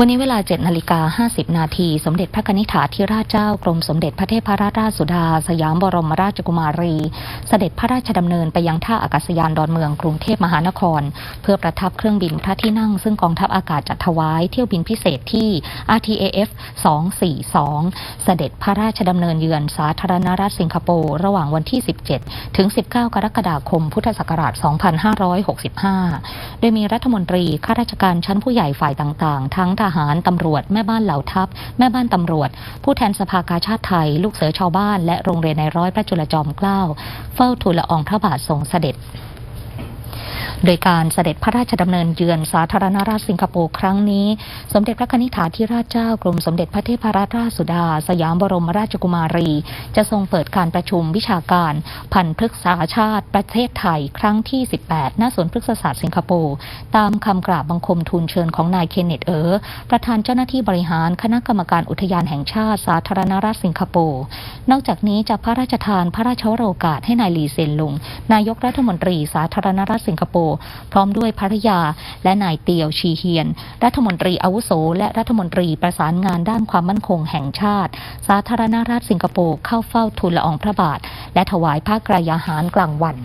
วันนี้เวลา 7 นาฬิกา 50 นาที สมเด็จพระนิษฐาธิราชเจ้ากรมสมเด็จพระเทพรัตนราชสุดา สยามบรมราชกุมารี เสด็จพระราชดำเนินไปยังท่าอากาศยานดอนเมืองกรุงเทพมหานคร เพื่อประทับเครื่องบินพระที่นั่ง ซึ่งกองทัพอากาศจัดถวายเที่ยวบินพิเศษที่ RTAF 242 เสด็จพระราชดำเนินเยือนสาธารณรัฐสิงคโปร์ระหว่างวันที่ 17 ถึง 19 กรกฎาคม พุทธศักราช 2565โดยมีรัฐมนตรีข้าราชการชั้นผู้ใหญ่ฝ่ายต่างๆ ทั้งทหารตำรวจ แม่บ้านเหล่าทัพ แม่บ้านตำรวจ ผู้แทนสภากาชาติไทย ลูกเสือชาวบ้าน และโรงเรียนในร้อยพระจุลจอมเกล้า เฝ้าทูลละอองพระบาททรงเสด็จ โดยการเสด็จพระราชดำเนินเยือนสาธารณรัฐสิงคโปร์ครั้งนี้ สมเด็จพระนิษฐาธิราชเจ้ากรมสมเด็จพระเทพรัตนราชสุดา สยามบรมราชกุมารี จะทรงเปิดการประชุมวิชาการ พันธุ์พฤกษาชาติประเทศไทยครั้งที่ 18 ณ สวนพฤกษศาสตร์สิงคโปร์ ตามคำกราบบังคมทูลเชิญของนายเคนเนตเออร์ประธานเจ้าหน้าที่บริหารคณะกรรมการอุทยานแห่งชาติสาธารณรัฐสิงคโปร์ นอกจากนี้จะพระราชทานพระราชโรกาสให้นายลีเซนลุง นายกรัฐมนตรีสาธารณรัฐสิงคโปร์ พร้อมด้วยภรรยา และนายเตียวชีเฮียน รัฐมนตรีอาวุโส และรัฐมนตรีประสานงานด้านความมั่นคงแห่งชาติ สาธารณรัฐสิงคโปร์เข้าเฝ้าทูลละอองพระบาท และถวายผ้ากรายาหารกลางวัน